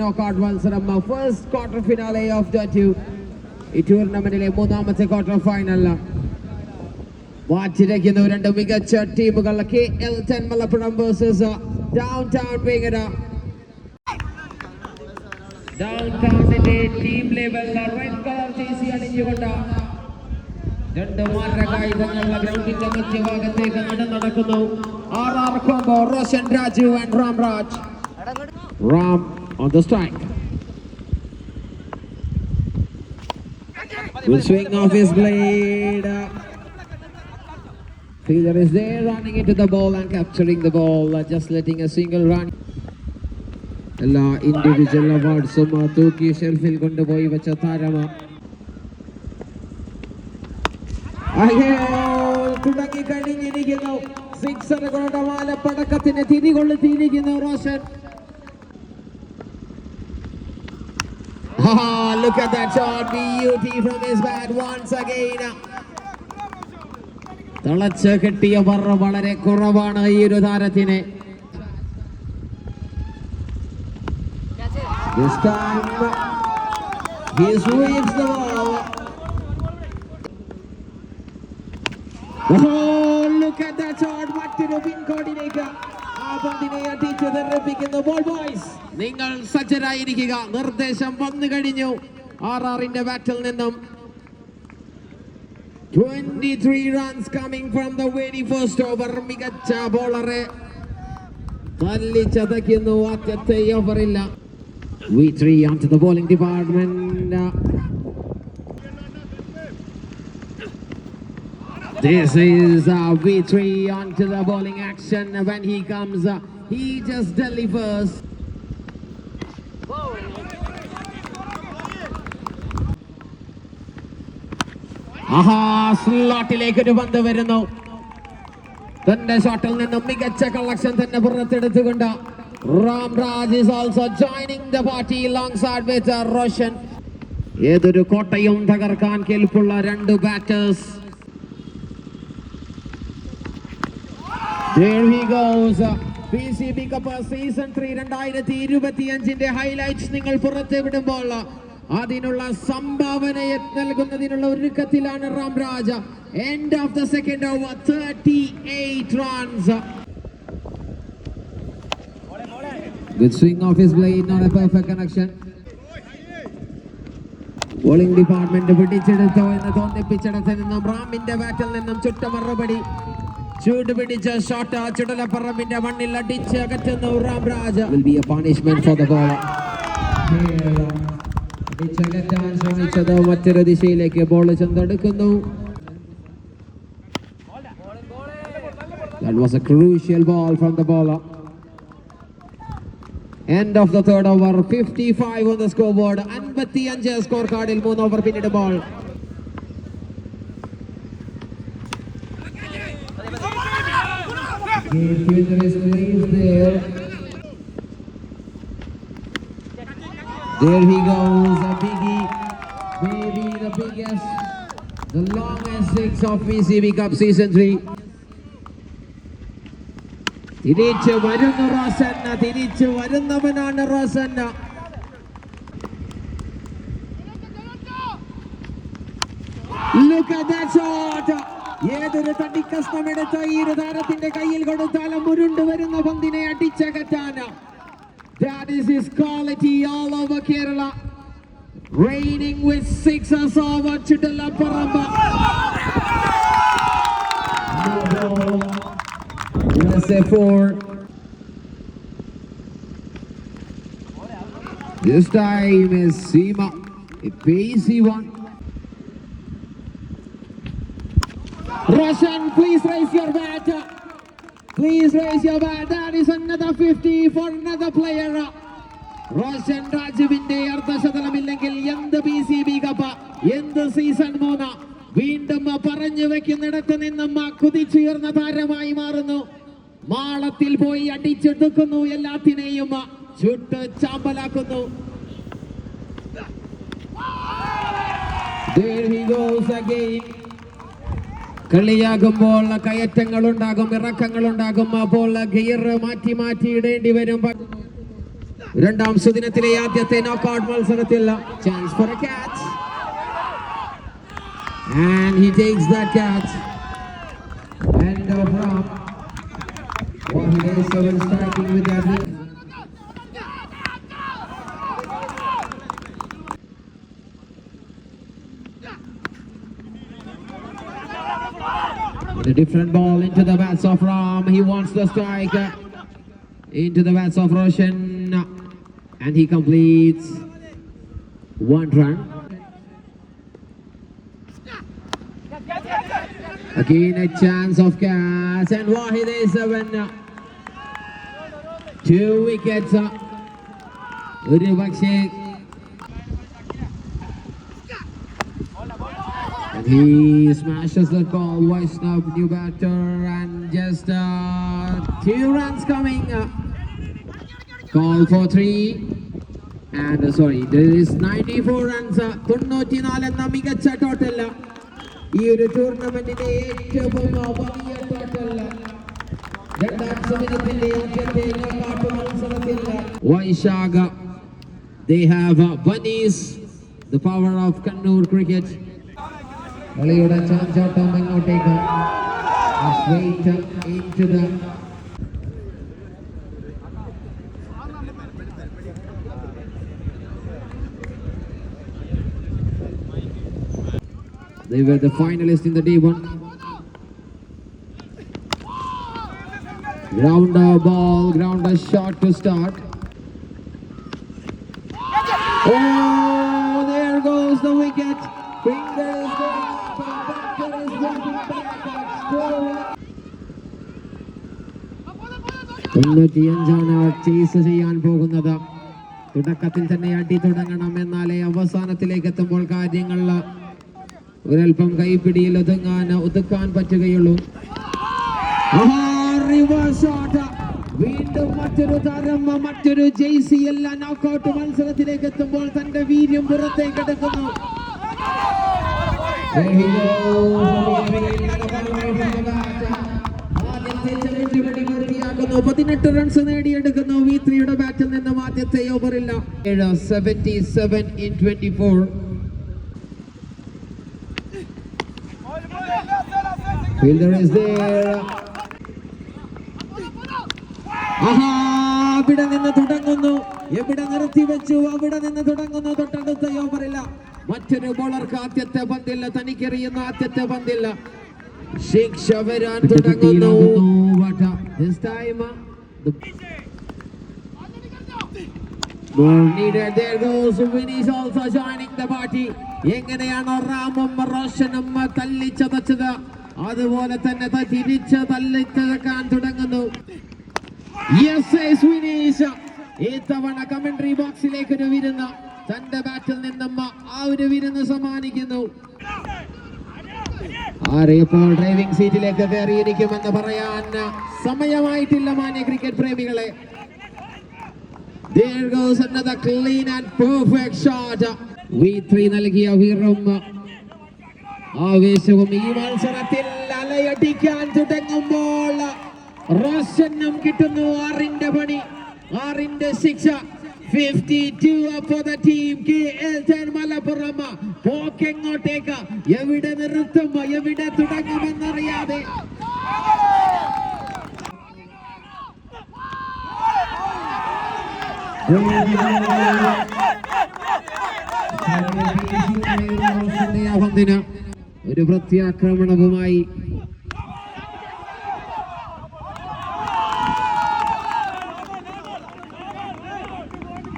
Knockout മത്സരം. First quarter finale of the two ഈ ടൂർണമെന്റിലെ മൂന്നാമത്തെ ക്വാർട്ടർ ഫൈനൽ മാറ്റിരയ്ക്കുന്നു രണ്ട് മികച്ച ടീമുകൾ K L ten Malappuram versus down town Vengara down team level red colour ജേസി അണിഞ്ഞുകൊണ്ട് രണ്ട് മാരകായുധങ്ങളുള്ള ഗ്രൗണ്ടിന്റെ മധ്യഭാഗത്തേക്ക് നടന്നു our combo Roshan Raju and Ram Raj Ram on the strike Good swing of his blade. Fielder is there running into the ball and capturing the ball, uh, just letting a single run. എല്ലാ individual അവാർഡ്സും തൂക്കി ഷെൽഫിൽ കൊണ്ടുപോയി വെച്ച താരമ തുടങ്ങി കഴിഞ്ഞിരിക്കുന്നു സിക്സറുകളുടെ മാലപ്പടക്കത്തിന് തിരികൊള്ളുത്തിയിരിക്കുന്നു Roshan Ah, look at that shot. Beauty from his bat once again. തളച്ച് കെട്ടിയ പറ വളരെ കുറവാണ് ഈ ഒരു താരത്തിന് This time he sweeps the ball. Oh, look at that shot. മറ്റൊരു പിൻ കോഡിലേക്ക് ആ പന്തിനെ അടിച്ചു തെറിപ്പിക്കുന്നു. ബോൾ ബോയ്സ് നിങ്ങൾ സജ്ജരായിരിക്കുക. നിർദ്ദേശം വന്നു കഴിഞ്ഞു. ആർ ആറിന്റെ ബാറ്റിൽ നിന്നും 23 runs coming from the very first over. മികച്ച ബോളറെ തല്ലി ചതയ്ക്കുന്നു ആദ്യത്തെ ഓവറില്ല V three on the bowling department This is uh, V3 onto the bowling action. When he comes, uh, he just delivers. ആഹാ സ്ലോട്ടിലേക്ക് ഒരു പന്ത് വരുന്നു തന്റെ ഷോട്ടിൽ നിന്നും മികച്ച കളക്ഷൻ തന്നെ പുറത്തെടുത്തുകൊണ്ട് Raj is also joining the party alongside with uh, Roshan ഏതൊരു കോട്ടയും തകർക്കാൻ കേൾപ്പുള്ള രണ്ട് batters He goes. PCB cup season three രണ്ടായിരത്തി ഇരുപത്തിയഞ്ചിന്റെ ഹൈലൈറ്റ്സ് നിങ്ങൾ പുറത്തു വിടുമ്പോൾ അതിനുള്ള സംഭാവനയെ നൽകുന്നതിനുള്ള ഒരുക്കത്തിലാണ് Ram Raja end of the second over thirty eight runs Good swing of his blade, not a perfect connection. Bowling department പിടിച്ചെടുത്തോ എന്ന് തോന്നിപ്പിച്ചിടത്ത് നിന്നും റാമിന്റെ ബാറ്റിൽ നിന്നും ചുട്ട മറുപടി ചൂട് പിടിച്ച ഷോട്ട് ചുടലപ്പറമ്പിന്റെ മണ്ണിൽ അടിച്ച് അകറ്റുന്നു Ram Raja will be a punishment for the bowler അടിച്ചകറ്റാൻ ശ്രമിച്ചത് മറ്റൊരു ദിശയിലേക്ക് ബോൾ ചെന്നെടുക്കുന്നു That was a crucial ball from the bowler. End of the third over, 55 on the scoreboard. 55 score കാർഡിൽ മൂന്ന് ഓവർ പിന്നീട് ball Fielder is placed there. There he goes, a biggie, maybe the biggest, the longest six of PCB Cup Season 3. തിരിച്ചു വരുന്നു Rosanna തിരിച്ചു വരുന്നവനാണ് Rosanna Look at that shot! ഏതൊരു തടിക്കഷ്ണം കഷ്ണമെടുത്ത ഈ താരത്തിന്റെ കയ്യിൽ കൊടുത്താലും ഉരുണ്ടു വരുന്ന പന്തിനെ അടിച്ചകറ്റാന That is his quality all over Kerala. Reigning with sixes over Chitalaparamba. No ball. USA 4. This time is Seema, a pacey one. Roshan, please raise your bat. Please raise your bat. That is another 50 for another player. Roshan രാജുവിന്റെ അർദ്ധശതലമില്ലെങ്കിൽ എന്ത് B C B cup എന്ത് season മൂന്ന് വീണ്ടും പറഞ്ഞു വെക്കുന്നിടത്ത് നിന്നും കുതിച്ചുയർന്ന താരമായി മാറുന്നു മാളത്തിൽ പോയി അടിച്ചെടുക്കുന്നു എല്ലാത്തിനെയും ചുട്ട് ചാമ്പലാക്കുന്നു There he goes again. കളിയാകുമ്പോൾ കയറ്റങ്ങൾ ഉണ്ടാകും ഇറക്കങ്ങൾ ഉണ്ടാകും അപ്പോൾ ഗിയർ മാറ്റി മാറ്റി ഇടേണ്ടി വരും. രണ്ടാം സുദിനത്തിലെ ആദ്യത്തെ നോക്കൌട്ട് മത്സരത്തിൽ chance for a catch and he takes that catch. Of round. Wahid Seven striking with that A different ball into the bats of Ram. He wants the strike into the bats of Roshan. And he completes one run. Again a chance of catch and Wahid is the winner. Two wickets. uh, ഒരു he smashes the ball, Vaishnav, new batter, and just uh, two runs coming. Uh, call for three. And uh, sorry, there is 94 runs. Uh, തൊണ്ണൂറ്റിനാല് എന്ന മികച്ച total ഈ ഒരു ടൂർണമെന്റിന്റെ ഏറ്റവും വലിയ total രണ്ടാം സമയത്തിന്റെ ആദ്യത്തെ നോക്കൌട്ട് മത്സരത്തിൽ വൈശാഖ they have uh, bunnies the power of Kannur cricket കളിയുടെ ചാഞ്ചാട്ടം എങ്ങോട്ടേക്ക് Straight into the They were the finalists in the D1. Grounder ball, grounder shot to start. Oh, there goes the wicket. Finger is തൊണ്ണൂറ്റിയഞ്ചാണ് chase ചെയ്യാൻ പോകുന്നത്. തുടക്കത്തിൽ തന്നെ അടി തുടങ്ങണം എന്നാലേ അവസാനത്തിലേക്ക് എത്തുമ്പോൾ കാര്യങ്ങൾ ഒരൽപ്പം കൈപ്പിടിയിൽ ഒതുങ്ങാൻ ഒതുക്കാൻ പറ്റുകയുള്ളൂ. വീണ്ടും മറ്റൊരു താരം മറ്റൊരു ജെയ്സി എല്ലാം നോക്കൗട്ട് മത്സരത്തിലേക്ക് എത്തുമ്പോൾ തന്റെ വീര്യം പുറത്തേക്ക് എടുക്കുന്നു. ആദ്യത്തെ ചലഞ്ചുപടി പൂർത്തിയാക്കുന്നു പതിനെട്ട് റൺസ് നേടിയെടുക്കുന്നു. വി ത്രീയുടെ ബാറ്റിൽ നിന്നും ആദ്യത്തെ ഓവറില്ല seventy seven in twenty four Fielder is there. ആഹാ, അവിടെ നിന്ന് തുടങ്ങുന്നു. എവിടെ നിർത്തി വെച്ചു? അവിടെ നിന്ന് തുടങ്ങുന്നു. തൊട്ടടുത്ത ഓവറില്ല മറ്റൊരു ബോളർക്ക് ആദ്യത്തെ പന്തില്ല. തനിക്കെറിയുന്ന ആദ്യത്തെ പന്തില്ല. ശിക്ഷ വരാൻ തുടങ്ങുന്നു. This time, uh, the needed. There goes Vinny's also joining the party. എങ്ങനെയാണോ റാമും റോഷനും തല്ലിച്ചതച്ചത് അതുപോലെ തന്നെ തിരിച്ച് തല്ലിച്ചതക്കാൻ തുടങ്ങുന്നു ഇത്തവണ കമന്ററി ബോക്സിലേക്ക് ഒരു വിരുന്ന് തന്റെ ബാറ്റിൽ നിന്നും ആ ഒരു വിരുന്ന് സമ്മാനിക്കുന്നു ആരെയപ്പോൾ ഡ്രൈവിംഗ് സീറ്റിലേക്ക് കയറിയിരിക്കുമെന്ന് പറയാൻ സമയമായിട്ടില്ല മാന്യ ക്രിക്കറ്റ് പ്രേമികളെ. There goes another clean and perfect shot. V3 നൽകിയ വീറും ആവേശവും ഈ മത്സരത്തിൽ അലയടിക്കാൻ തുടങ്ങുമ്പോൾ റോഷനും കിട്ടുന്നു ആറിന്റെ പണി ആറിന്റെ ശിക്ഷ. 52 for the team KL10 Malappuram പോക്കെങ്ങോട്ടേക്ക് എവിടെ നിർത്തും? എവിടെ തുടങ്ങുമെന്നറിയാതെ. ഒരു പ്രത്യാക്രമണവുമായി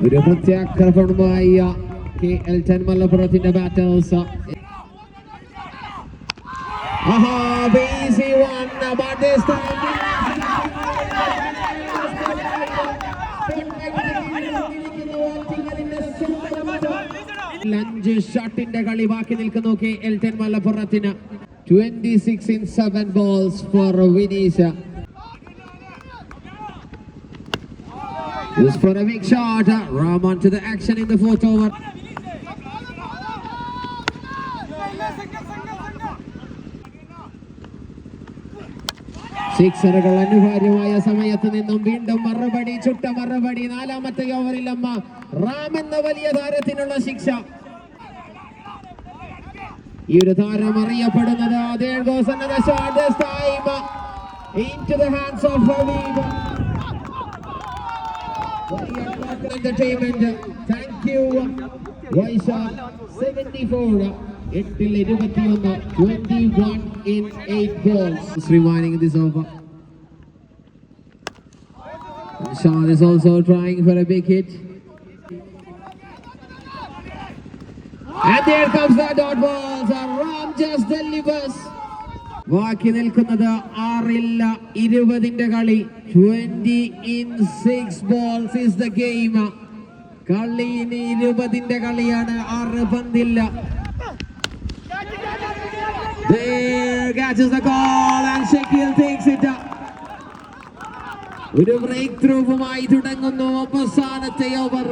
ഒരു പ്രത്യാക്രമണമായ കെ എൽ ടെൻ മലപ്പുറത്തിന്റെ ബാറ്റേഴ്സ് ലഞ്ച് ഷോട്ടിന്റെ കളി ബാക്കി നിൽക്കുന്നു K L ten മലപ്പുറത്തിന്. Twenty six in seven balls for Vineesha This for a big shot. Ram on to the action in the fourth over. സിക്സറുകൾ അനിവാര്യമായ സമയത്ത് നിന്നും വീണ്ടും മറുപടി ചുട്ട മറുപടി നാലാമത്തെ ഓവറിൽ അമ്മ റാം എന്ന വലിയ താരത്തിനുള്ള ശിക്ഷ ഈ ഒരു താരം അറിയപ്പെടുന്നത് there goes another shot this time into the hands of Habib entertainment thank you Vaishakh 74 എട്ടിൽ ഇരുപത്തിയൊന്ന് twenty one in eight balls remaining this over Shah is also trying for a big hit. And there comes the dot balls. Ram just delivers. ബാക്കി നിൽക്കുന്നത് ആറില്ല ഇരുപതിന്റെ കളി. Twenty in six balls is the game കളി ഇനി ഇരുപതിന്റെ കളിയാണ്. ആറ് പന്തില്ല. ഒരു ബ്രേക്ക് ത്രൂവുമായി തുടങ്ങുന്നു. അവസാനത്തെ over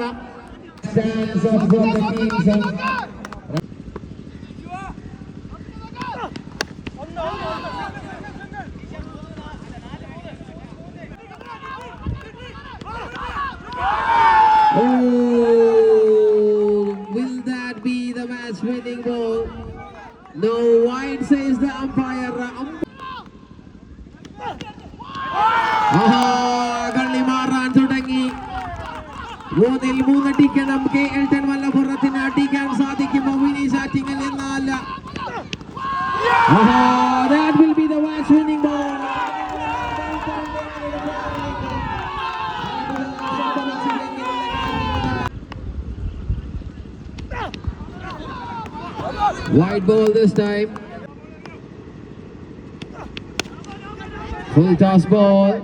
that will be the match winning ball. Wide ball this time. Full toss ball.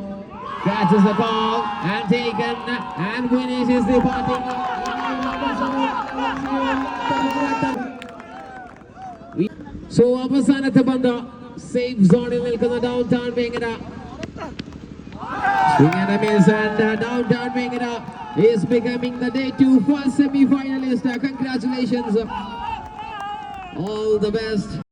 Catches the ball and taken and finishes the batting. So അവസാനത്തെ പന്ത് സേഫ് സോണിൽ നിൽക്കുന്ന down town Vengara Swing and a miss and uh, down down Vengada is becoming the day two first semi-finalist. Uh, congratulations. All the best.